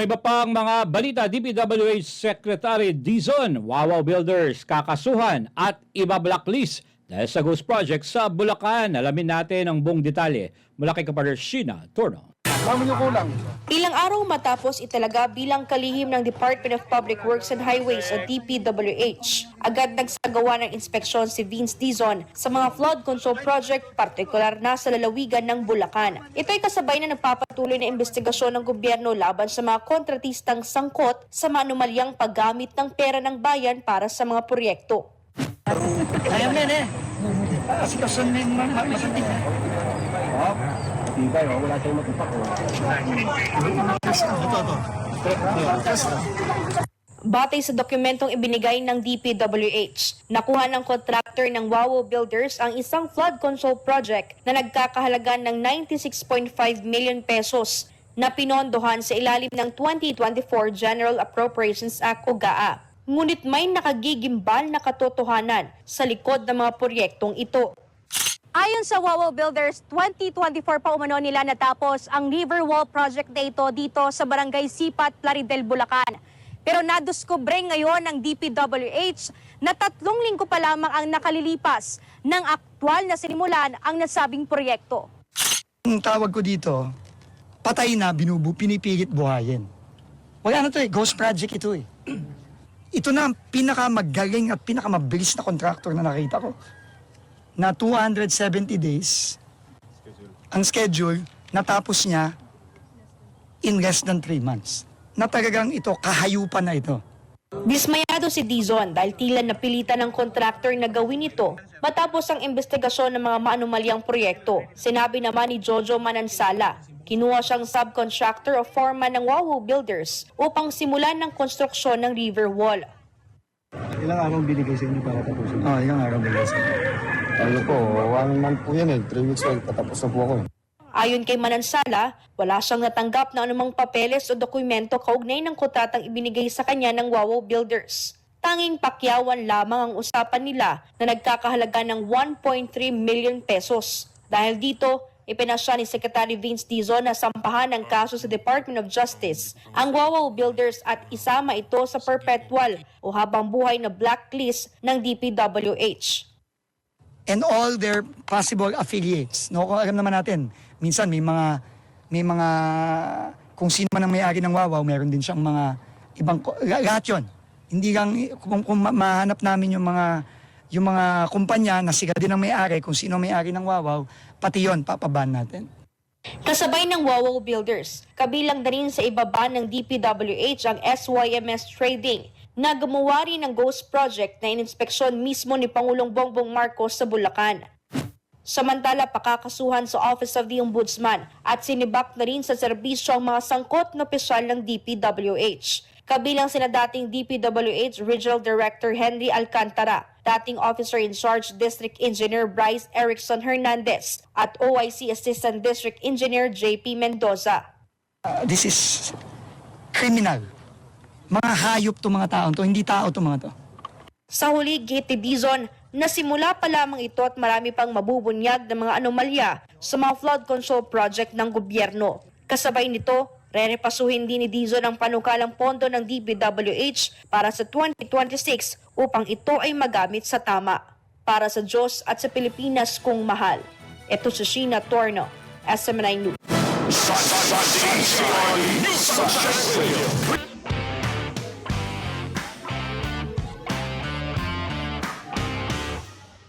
Sa iba pang mga balita, DPWH Secretary Dizon, Wawaw Builders, kakasuhan at iba blacklist dahil sa ghost project sa Bulacan. Alamin natin ang buong detalye mula kay Kapader Sheena Turno. Kami yung kulang. Ilang araw matapos italaga bilang kalihim ng Department of Public Works and Highways o DPWH, agad nagsagawa ng inspeksyon si Vince Dizon sa mga flood control project, partikular na sa lalawigan ng Bulacan. Ito ay kasabay na nagpapatuloy na investigasyon ng gobyerno laban sa mga kontratistang sangkot sa manumalyang paggamit ng pera ng bayan para sa mga proyekto. Ayaw na eh. Kasi kasunod mo masating. Oh? Wala tayong magpapak. Batay sa dokumentong ibinigay ng DPWH, nakuha ng contractor ng Wawo Builders ang isang flood control project na nagkakahalaga ng 96.5 million pesos na pinondohan sa ilalim ng 2024 General Appropriations Act o GAA. Ngunit may nakagigimbal na katotohanan sa likod ng mga proyektong ito. Ayon sa Wawa Builders, 2024 pa umano nila natapos ang Riverwall project na ito dito sa Barangay Sipat, Plaridel, Bulacan. Pero nadiskubre ngayon ng DPWH na tatlong linggo pa lamang ang nakalilipas ng aktwal na sinimulan ang nasabing proyekto. Ang tawag ko dito, patay na, binubu, pinipilit buhayin. Wala na to eh, ghost project ito eh. Ito na ang pinakamagaling at pinakamabilis na contractor na nakita ko. Na 270 days, ang schedule, natapos niya in less than 3 months. Na talagang ito, kahayupan na ito. Dismayado si Dizon dahil tila napilitan ng contractor na gawin ito matapos ang investigasyon ng mga maanumalyang proyekto. Sinabi naman ni Jojo Manansala, kinuha siyang subcontractor o foreman ng Wawu Builders upang simulan ng konstruksyon ng river wall. Ilang araw binigay sa inyo para tapusin? Oh, yung araw bilis. Ano po, one month po yan eh. Three weeks old, patapos na po ako eh. Ayon kay Manansala, wala siyang natanggap na anumang papeles o dokumento kaugnay ng kontratang ibinigay sa kanya ng Wawo Builders. Tanging pakyawan lamang ang usapan nila na nagkakahalaga ng 1.3 million pesos. Dahil dito, ipinasya ni Secretary Vince Dizon na sampahan ng kaso sa Department of Justice ang Wawo Builders at isama ito sa perpetual o habang buhay na blacklist ng DPWH. And all their possible affiliates. No, kung alam naman natin, minsan may mga may mga kung sino man ang may-ari ng Wawaw, meron din siyang mga ibang lahat 'yon. Hindi lang kung, kung ma- mahanap namin yung mga yung mga kumpanya na sila din ang may-ari, kung sino may-ari ng Wawaw, pati 'yon papaban natin. Kasabay ng Wawo Builders, kabilang na rin sa ibaba ng DPWH ang SYMS Trading na gumawa rin ng Ghost Project na ininspeksyon mismo ni Pangulong Bongbong Marcos sa Bulacan. Samantala, pakakasuhan sa Office of the Ombudsman at sinibak na rin sa serbisyo ang mga sangkot na opisyal ng DPWH. Kabilang sina dating DPWH Regional Director Henry Alcantara, dating Officer in Charge District Engineer Bryce Erickson Hernandez at OIC Assistant District Engineer JP Mendoza. Uh, this is criminal. Mga hayop to mga tao to, hindi tao to mga to. Sa huli, Gate Dizon, nasimula pa lamang ito at marami pang mabubunyag ng mga anomalya sa mga flood control project ng gobyerno. Kasabay nito, rerepasuhin din ni Dizon ang panukalang pondo ng DPWH para sa 2026 upang ito ay magamit sa tama. Para sa Diyos at sa Pilipinas kung mahal. Ito si Sheena Torno, SMNI News.